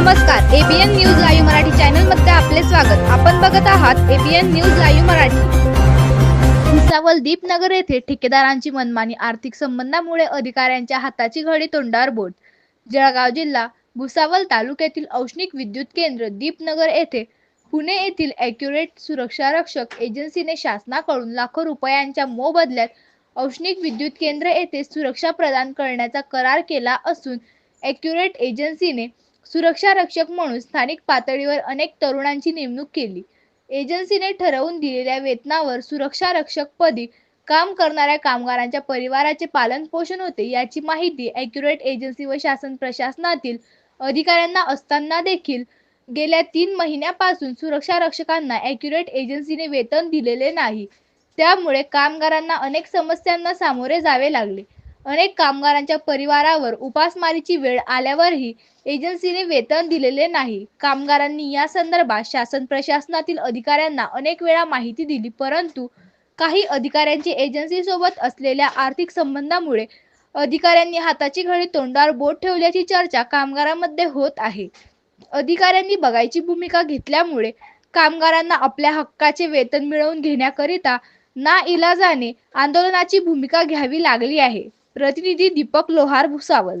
नमस्कार ABN news live Marathi चॅनलमध्ये आपले स्वागत. आपण बघत आहात ABN news live Marathi. Bhusawal Deepnagar येथे ठेकेदारांची मनमानी आर्थिक संबंधामुळे अधिकाऱ्यांच्या हाताची घडी तोंडावर बोट. जळगाव जिल्हा भुसावल तालुक्यातील औष्णिक विद्युत केंद्र दीपनगर येथे पुणे येथील ॲक्युरेट सुरक्षा रक्षक एजन्सीने शासनाकडून लाखो रुपयांच्या मोबदल्यात औष्णिक विद्युत केंद्र येथे सुरक्षा प्रदान करण्याचा करार केला असून ॲक्युरेट एजन्सीने सुरक्षा रक्षक म्हणून स्थानिक पातळीवर अनेक तरुणांची नेमणूक केली. एजन्सीने ठरवून दिलेल्या वेतनावर सुरक्षा रक्षक पदी काम करणाऱ्या कामगारांच्या परिवाराचे पालन पोषण होते याची माहिती ॲक्युरेट एजन्सी व शासन प्रशासनातील अधिकाऱ्यांना असताना देखील गेल्या तीन महिन्यापासून सुरक्षा रक्षकांना ॲक्युरेट एजन्सीने वेतन दिलेले नाही. त्यामुळे कामगारांना अनेक समस्यांना सामोरे जावे लागले. अनेक कामगारांच्या परिवारावर उपासमारीची वेळ आल्यावरही एजन्सीने वेतन दिलेले नाही. कामगारांनी या संदर्भात शासन प्रशासनातील अधिकाऱ्यांना अनेक वेळा माहिती दिली परंतु काही अधिकाऱ्यांची एजन्सी सोबत असलेल्या आर्थिक संबंधामुळे अधिकाऱ्यांनी हाताची घडी तोंडावर बोट ठेवल्याची चर्चा कामगारांमध्ये होत आहे. अधिकाऱ्यांनी बघायची भूमिका घेतल्यामुळे कामगारांना आपल्या हक्काचे वेतन मिळवून घेण्याकरिता ना इलाजाने आंदोलनाची भूमिका घ्यावी लागली आहे. પ્રતિનિધિ દીપક લોહાર ભુસાવલ.